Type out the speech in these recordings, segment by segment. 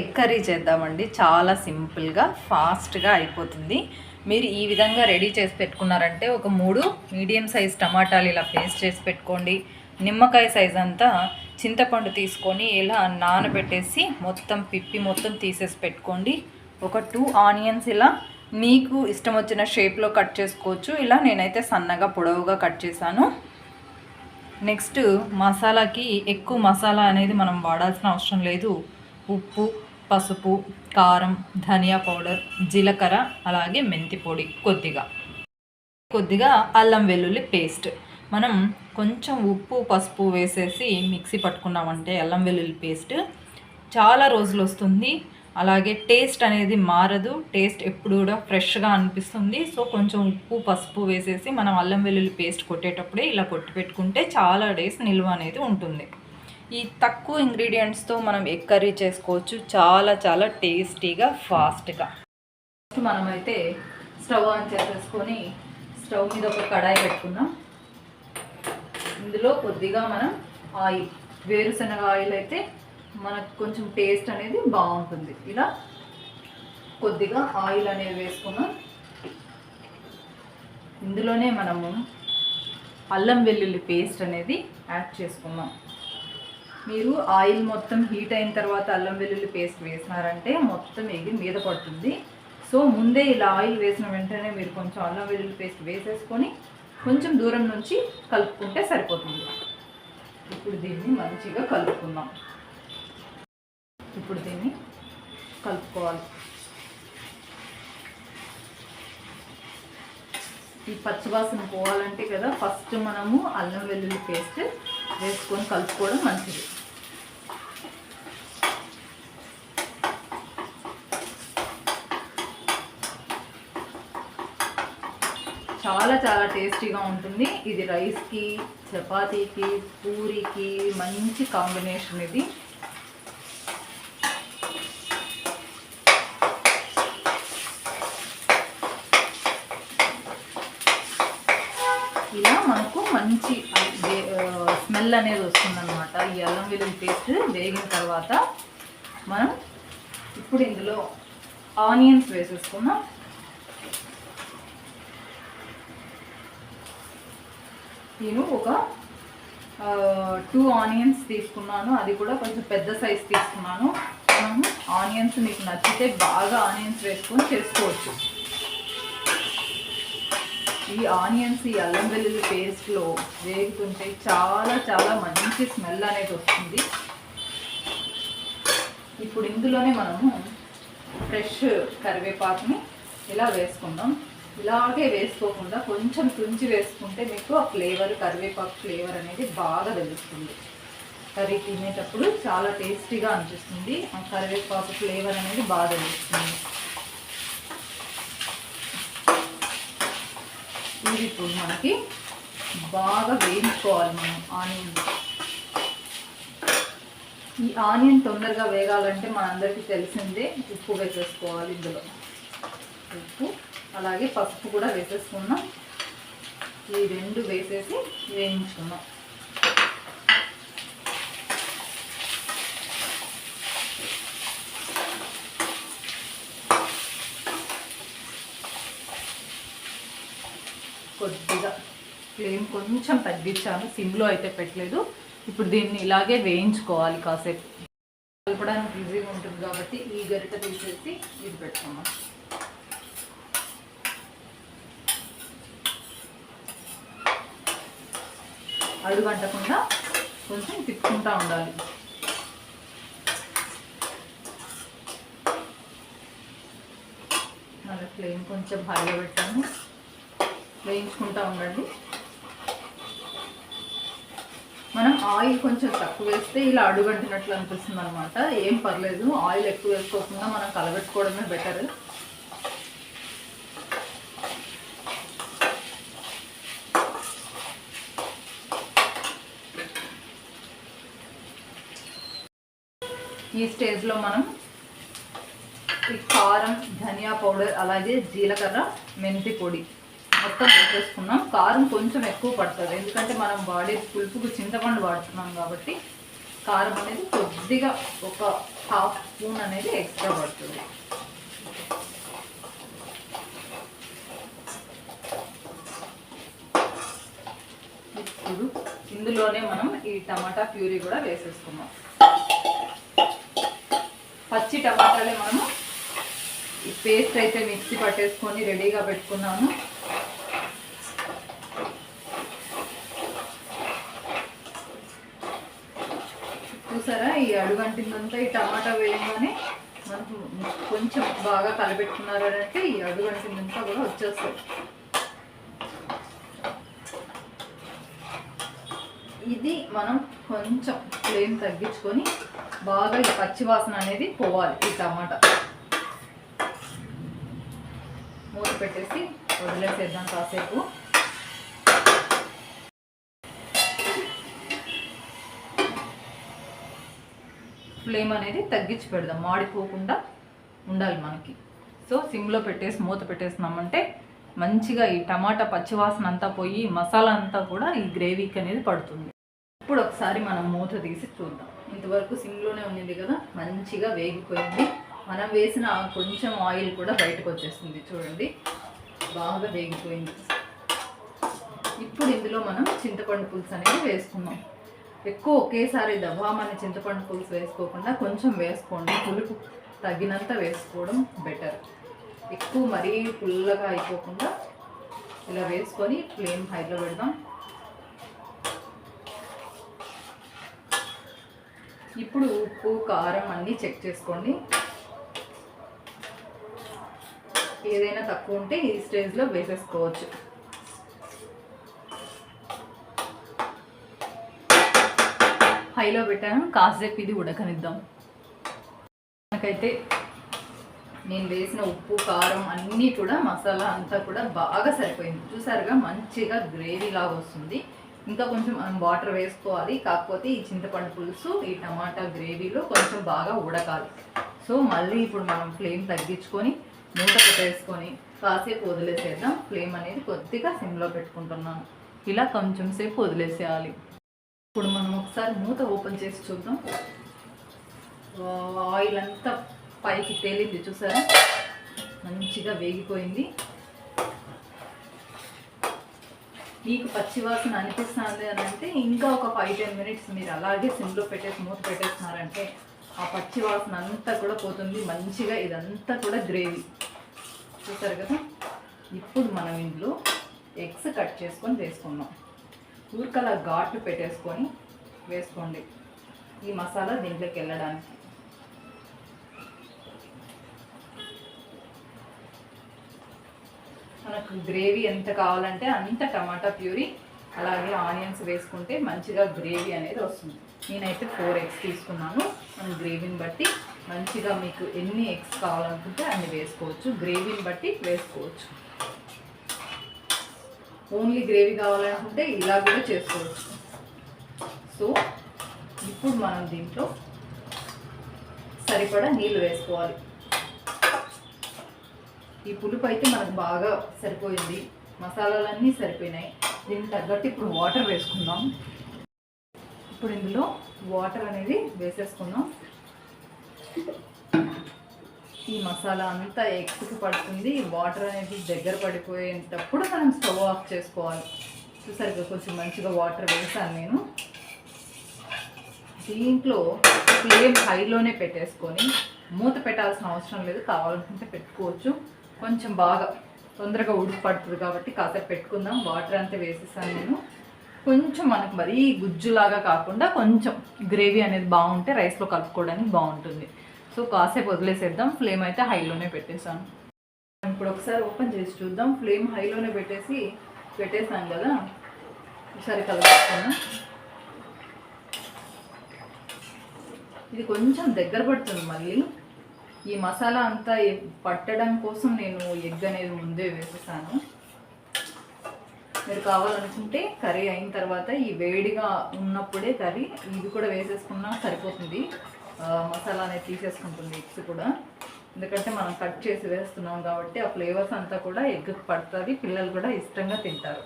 Egg curry చేద్దామండి. చాలా సింపుల్గా ఫాస్ట్గా అయిపోతుంది. మీరు ఈ విధంగా రెడీ చేసి పెట్టుకున్నారంటే ఒక మూడు మీడియం సైజ్ టమాటాలు ఇలా పేస్ట్ చేసి పెట్టుకోండి. నిమ్మకాయ సైజ్ అంతా చింతపండు తీసుకొని ఇలా నానబెట్టేసి మొత్తం పిప్పి మొత్తం తీసేసి పెట్టుకోండి. ఒక టూ ఆనియన్స్ ఇలా మీకు ఇష్టం వచ్చిన షేప్లో కట్ చేసుకోవచ్చు. ఇలా నేనైతే సన్నగా పొడవుగా కట్ చేశాను. నెక్స్ట్ మసాలాకి ఎక్కువ మసాలా అనేది మనం వాడాల్సిన అవసరం లేదు. ఉప్పు పసుపు కారం ధనియా పౌడర్ జీలకర్ర అలాగే మెంతి పొడి కొద్దిగా. కొద్దిగా అల్లం వెల్లుల్లి పేస్ట్. మనం కొంచెం ఉప్పు పసుపు వేసేసి మిక్సీ పట్టుకున్నామంటే అల్లం వెల్లుల్లి పేస్ట్ చాలా రోజులు వస్తుంది. అలాగే టేస్ట్ అనేది మారదు. టేస్ట్ ఎప్పుడు కూడా ఫ్రెష్గా అనిపిస్తుంది. సో కొంచెం ఉప్పు పసుపు వేసేసి మనం అల్లం వెల్లుల్లి పేస్ట్ కొట్టేటప్పుడే ఇలా కొట్టి పెట్టుకుంటే చాలా డేస్ నిల్వ అనేది ఉంటుంది. ఈ తక్కువ ఇంగ్రీడియంట్స్తో మనం ఎగ్ కర్రీ చేసుకోవచ్చు. చాలా చాలా టేస్టీగా ఫాస్ట్గా ఫస్ట్ మనమైతే స్టవ్ ఆన్ చేసేసుకొని స్టవ్ మీద ఒక కడాయి పెట్టుకున్నాం ఇందులో కొద్దిగా మనం ఆయిల్ వేరుశనగ ఆయిల్ అయితే మనకు కొంచెం టేస్ట్ అనేది బాగుంటుంది. ఇలా కొద్దిగా ఆయిల్ అనేది వేసుకున్నాం ఇందులోనే మనము అల్లం వెల్లుల్లి పేస్ట్ అనేది యాడ్ చేసుకున్నాం మీరు ఆయిల్ మొత్తం హీట్ అయిన తర్వాత అల్లం వెల్లుల్లి పేస్ట్ వేసినారంటే మొత్తం ఎగి మీద పడుతుంది. సో ముందే ఇలా ఆయిల్ వేసిన వెంటనే మీరు కొంచెం అల్లం వెల్లుల్లి పేస్ట్ వేసేసుకొని కొంచెం దూరం నుంచి కలుపుకుంటే సరిపోతుంది. ఇప్పుడు దీన్ని మంచిగా కలుపుకుందాం. ఇప్పుడు దీన్ని కలుపుకోవాలి. ఈ పచ్చివాసన పోవాలంటే కదా ఫస్ట్ మనము అల్లం వెల్లుల్లి పేస్ట్ వేసుకొని కలుపుకోవడం మంచిది. చాలా చాలా టేస్టీగా ఉంటుంది. ఇది రైస్కి చపాతీకి పూరికి మంచి కాంబినేషన్ ఇది ఇలా మనకు మంచి స్మెల్ అనేది వస్తుందన్నమాట. ఈ అల్లం వెల్లుల్లి పేస్ట్ వేగిన తర్వాత మనం ఇప్పుడు ఇందులో ఆనియన్స్ వేసేసుకున్నాం నేను ఒక టూ ఆనియన్స్ తీసుకున్నాను. అది కూడా కొంచెం పెద్ద సైజ్ తీసుకున్నాను. మనము ఆనియన్స్ మీకు నచ్చితే బాగా ఆనియన్స్ వేసుకొని చేసుకోవచ్చు. ఈ ఆనియన్స్ ఈ అల్లం వెల్లుల్లి పేస్ట్లో వేగుతుంటే చాలా చాలా మంచి స్మెల్ అనేది వస్తుంది. ఇప్పుడు ఇందులోనే మనము ఫ్రెష్ కరివేపాకుని ఇలా వేసుకుందాం. ఇలాగే వేసుకోకుండా కొంచెం తుంచి వేసుకుంటే మీకు ఆ ఫ్లేవర్ కరివేపాకు ఫ్లేవర్ అనేది బాగా తెలుస్తుంది. కర్రీ తినేటప్పుడు చాలా టేస్టీగా అనిపిస్తుంది. ఆ కరివేపాకు ఫ్లేవర్ అనేది బాగా తెలుస్తుంది. ఇది ఇప్పుడు మనకి బాగా వేయించుకోవాలి మనం ఆనియన్. ఈ ఆనియన్ తొందరగా వేగాలంటే మనందరికీ తెలిసిందే ఉప్పు వేసేసుకోవాలి ఇందులో. ఉప్పు అలాగే పసుపు కూడా వేసేసుకున్నాం. ఈ రెండు వేసేసి వేయించుకున్నాం. కొద్దిగా ఫ్లేమ్ కొంచెం తగ్గించాను. సిమ్లో అయితే పెట్టలేదు. ఇప్పుడు దీన్ని ఇలాగే వేయించుకోవాలి కాసేపు. కలపడానికి ఈజీగా ఉంటుంది కాబట్టి ఈ గరిట తీసేసి ఇది పెట్టుకున్నాం అడుగంటకుండా కొంచెం తిప్పుకుంటూ ఉండాలి. అలా ఫ్లేమ్ కొంచెం హైలో పెట్టాము వేయించుకుంటూ ఉండండి. మనం ఆయిల్ కొంచెం తక్కువ వేస్తే ఇలా అడుగంటినట్లు అనిపిస్తుంది అనమాట ఏం పర్లేదు ఆయిల్ ఎక్కువ వేసుకోకుండా మనం కలబెట్టుకోవడమే బెటర్ ఈ స్టేజ్లో మనం ఈ కారం ధనియా పౌడర్ అలాగే జీలకర్ర మెంతి పొడి మొత్తం వేసేసుకున్నాం కారం కొంచెం ఎక్కువ పడుతుంది. ఎందుకంటే మనం వాడే పులుపుకు చింతపండు వాడుతున్నాం కాబట్టి కారం అనేది కొద్దిగా ఒక హాఫ్ స్పూన్ అనేది ఎక్స్ట్రా పడుతుంది. ఇప్పుడు ఇందులోనే మనం ఈ టమాటా ప్యూరీ కూడా వేసేసుకున్నాం పచ్చి టమాటాలే మనము ఈ పేస్ట్ అయితే మిక్సీ పట్టేసుకొని రెడీగా పెట్టుకున్నాము చూసారా ఈ అడుగంటిందంతా ఈ టమాటా వేయగానే మనకు కొంచెం బాగా కలపెట్టుకున్నారు అంటే ఈ అడుగంటిందంతా కూడా వచ్చేస్తుంది ఇది మనం కొంచెం ఫ్లేమ్ తగ్గించుకొని బాగా ఈ పచ్చివాసన అనేది పోవాలి ఈ టమాటా. మూత పెట్టేసి వదిలేసేద్దాం కాసేపు. ఫ్లేమ్ అనేది తగ్గించి పెడదాం. మాడిపోకుండా ఉండాలి మనకి. సో సిమ్లో పెట్టేసి మూత పెట్టేసినామంటే మంచిగా ఈ టమాటా పచ్చివాసన అంతా పోయి మసాలా అంతా కూడా ఈ గ్రేవీకి అనేది పడుతుంది. ఇప్పుడు ఒకసారి మనం మూత తీసి చూద్దాం. ఇంతవరకు సిమ్లోనే ఉన్నింది కదా మంచిగా వేగిపోయింది. మనం వేసిన కొంచెం ఆయిల్ కూడా బయటకు వచ్చేస్తుంది చూడండి. బాగా వేగిపోయింది. ఇప్పుడు ఇందులో మనం చింతపండు పులుసు అనేది వేసుకున్నాం ఎక్కువ ఒకేసారి దబామని చింతపండు పులుసు వేసుకోకుండా కొంచెం వేసుకోండి. పులుపు తగినంత వేసుకోవడం బెటర్ ఎక్కువ మరీ పుల్లగా అయిపోకుండా ఇలా వేసుకొని ఫ్లేమ్ హైలో పెడదాం. ఇప్పుడు ఉప్పు కారం అన్నీ చెక్ చేసుకోండి. ఏదైనా తక్కువ ఉంటే ఈ స్టేజ్లో వేసేసుకోవచ్చు. హైలో పెట్టాను కాసేపు ఇది ఉడకనిద్దాం. నాకైతే నేను వేసిన ఉప్పు కారం అన్నీ కూడా మసాలా అంతా కూడా బాగా సరిపోయింది. చూసారుగా మంచిగా గ్రేవీ లాగా వస్తుంది. ఇంకా కొంచెం మనం వాటర్ వేసుకోవాలి. కాకపోతే ఈ చింతపండు పులుసు ఈ టమాటా గ్రేవీలో కొంచెం బాగా ఉడకాలి. సో మళ్ళీ ఇప్పుడు మనం ఫ్లేమ్ తగ్గించుకొని మూత పెట్టేసుకొని కాసేపు వదిలేసేద్దాం. ఫ్లేమ్ అనేది కొద్దిగా సిమ్లో పెట్టుకుంటున్నాను. ఇలా కొంచెం సేపు వదిలేసేయాలి. ఇప్పుడు మనం ఒకసారి మూత ఓపెన్ చేసి చూద్దాం. ఆయిల్ అంతా పైకి తేలింది చూసారా? మంచిగా వేగిపోయింది. మీకు పచ్చివాసన అనిపిస్తుంది అని అంటే ఇంకా ఒక ఫైవ్ టెన్ మినిట్స్ మీరు అలాగే సిమ్లో పెట్టేసి మూత పెట్టేస్తున్నారంటే ఆ పచ్చి వాసన అంతా కూడా పోతుంది. మంచిగా ఇదంతా కూడా గ్రేవీ. చూసారు కదా? ఇప్పుడు మనం ఇందులో ఎగ్స్ కట్ చేసుకొని వేసుకుందాం. ఊరికలా ఘాట్లు పెట్టేసుకొని వేసుకోండి. ఈ మసాలా దీంట్లోకి వెళ్ళడానికి. మనకు గ్రేవీ ఎంత కావాలంటే అంత టమాటా ప్యూరీ అలాగే ఆనియన్స్ వేసుకుంటే మంచిగా గ్రేవీ అనేది వస్తుంది. నేనైతే ఫోర్ ఎగ్స్ తీసుకున్నాను. మన గ్రేవీని బట్టి మంచిగా మీకు ఎన్ని ఎగ్స్ కావాలనుకుంటే అన్ని వేసుకోవచ్చు. గ్రేవీని బట్టి వేసుకోవచ్చు. ఓన్లీ గ్రేవీ కావాలనుకుంటే ఇలా కూడా చేసుకోవచ్చు. సో ఇప్పుడు మనం దీంట్లో సరిపడా నీళ్ళు వేసుకోవాలి. ఈ పులుపు అయితే మనకు బాగా సరిపోయింది. మసాలాలన్నీ సరిపోయినాయి. దీనికి తగ్గట్టు ఇప్పుడు వాటర్ వేసుకుందాం. ఇప్పుడు ఇందులో వాటర్ అనేది వేసేసుకుందాం. ఈ మసాలా అంతా ఎగ్స్కి పడుతుంది. వాటర్ అనేది దగ్గర పడిపోయేటప్పుడు మనం స్టవ్ ఆఫ్ చేసుకోవాలి. చూసరిగా కొంచెం మంచిగా వాటర్ వేసాను నేను. దీంట్లో ఫ్లేమ్ హైలోనే పెట్టేసుకొని మూత పెట్టాల్సిన అవసరం లేదు. కావాలనుకుంటే పెట్టుకోవచ్చు. కొంచెం బాగా తొందరగా ఉడికి పడుతుంది కాబట్టి కాసేపు పెట్టుకుందాం. వాటర్ అంతా వేసేసాను నేను. కొంచెం మనకు మరీ గుజ్జులాగా కాకుండా కొంచెం గ్రేవీ అనేది బాగుంటే రైస్లో కలుపుకోవడానికి బాగుంటుంది. సో కాసేపు వదిలేసేద్దాం. ఫ్లేమ్ అయితే హైలోనే పెట్టేసాను ఇప్పుడు ఒకసారి ఓపెన్ చేసి చూద్దాం. ఫ్లేమ్ హైలోనే పెట్టేసి పెట్టేసాను కదా. ఒకసారి కలుపుకుందాం ఇది కొంచెం దగ్గర పడుతుంది మళ్ళీ. ఈ మసాలా అంతా పట్టడం కోసం నేను ఎగ్ అనేది ముందే వేసేసాను. మీరు కావాలనుకుంటే కర్రీ అయిన తర్వాత ఈ వేడిగా ఉన్నప్పుడే కర్రీ ఇది కూడా వేసేసుకున్నా సరిపోతుంది. మసాలా అనేది తీసేసుకుంటుంది ఎగ్స్ కూడా. ఎందుకంటే మనం కట్ చేసి వేస్తున్నాం కాబట్టి ఆ ఫ్లేవర్స్ అంతా కూడా ఎగ్కి పడుతుంది పిల్లలు కూడా ఇష్టంగా తింటారు.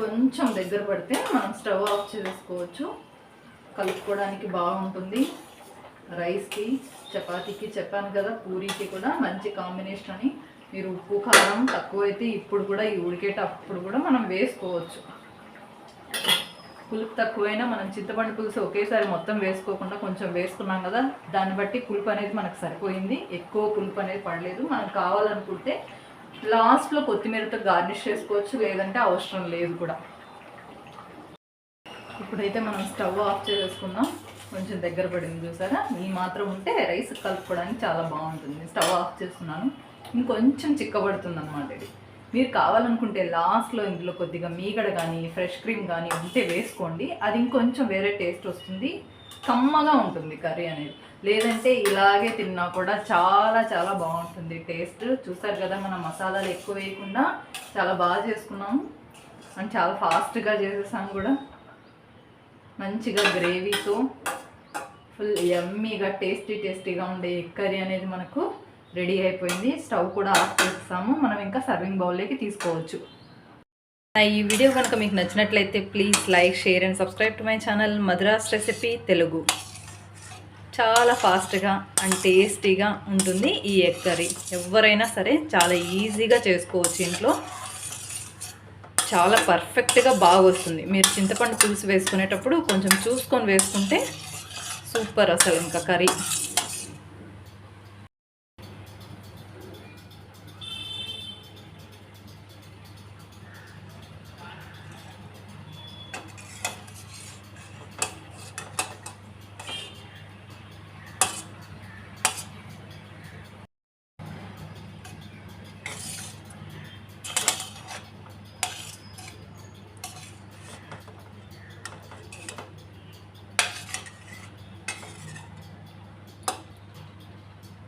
కొంచెం దగ్గర పడితే మనం స్టవ్ ఆఫ్ చేసుకోవచ్చు. కలుపుకోవడానికి బాగుంటుంది. రైస్కి చపాతీకి చెప్పాను కదా పూరీకి కూడా మంచి కాంబినేషన్ అని. మీరు ఉప్పు కారం తక్కువైతే ఇప్పుడు కూడా ఈ ఉడికేటప్పుడు కూడా మనం వేసుకోవచ్చు. పులుపు తక్కువైనా మనం చింతపండు పులుసు ఒకేసారి మొత్తం వేసుకోకుండా కొంచెం వేసుకున్నాం కదా దాన్ని బట్టి పులుపు అనేది మనకు సరిపోయింది. ఎక్కువ పులుపు అనేది పడలేదు. మనం కావాలనుకుంటే లాస్ట్లో కొత్తిమీరతో గార్నిష్ చేసుకోవచ్చు లేదంటే అవసరం లేదు కూడా. ఇప్పుడైతే మనం స్టవ్ ఆఫ్ చేసేసుకుందాం కొంచెం దగ్గర పడింది చూసారా? ఈ మాత్రం ఉంటే రైస్ కలుపుకోవడానికి చాలా బాగుంటుంది. స్టవ్ ఆఫ్ చేస్తున్నాను. ఇంకొంచెం చిక్కబడుతుంది అనమాట ఇది. మీరు కావాలనుకుంటే లాస్ట్లో ఇందులో కొద్దిగా మీగడ కానీ ఫ్రెష్ క్రీమ్ కానీ ఉంటే వేసుకోండి. అది ఇంకొంచెం వేరే టేస్ట్ వస్తుంది. కమ్మగా ఉంటుంది కర్రీ అనేది. లేదంటే ఇలాగే తిన్నా కూడా చాలా చాలా బాగుంటుంది టేస్ట్. చూసారు కదా మనం మసాలాలు ఎక్కువ వేయకుండా చాలా బాగా చేసుకున్నాము. అండ్ చాలా ఫాస్ట్గా చేసేసాము కూడా. మంచిగా గ్రేవీతో. ఫుల్ ఎమ్మీగా టేస్టీ టేస్టీగా ఉండే కర్రీ అనేది మనకు రెడీ అయిపోయింది. స్టవ్ కూడా ఆఫ్ చేస్తాము. మనం ఇంకా సర్వింగ్ బౌల్లోకి తీసుకోవచ్చు. ఈ వీడియో కనుక మీకు నచ్చినట్లయితే please like share and subscribe to my channel Madras recipe Telugu. చాలా ఫాస్ట్గా అండ్ టేస్టీగా ఉంటుంది ఈ ఎగ్ కర్రీ. ఎవరైనా సరే చాలా ఈజీగా చేసుకోవచ్చు ఇంట్లో. చాలా పర్ఫెక్ట్గా బాగా వస్తుంది. మీరు చింతపండు పులుసు వేసుకునేటప్పుడు కొంచెం చూసుకొని వేసుకుంటే సూపర్ అసలు ఇంకా కర్రీ.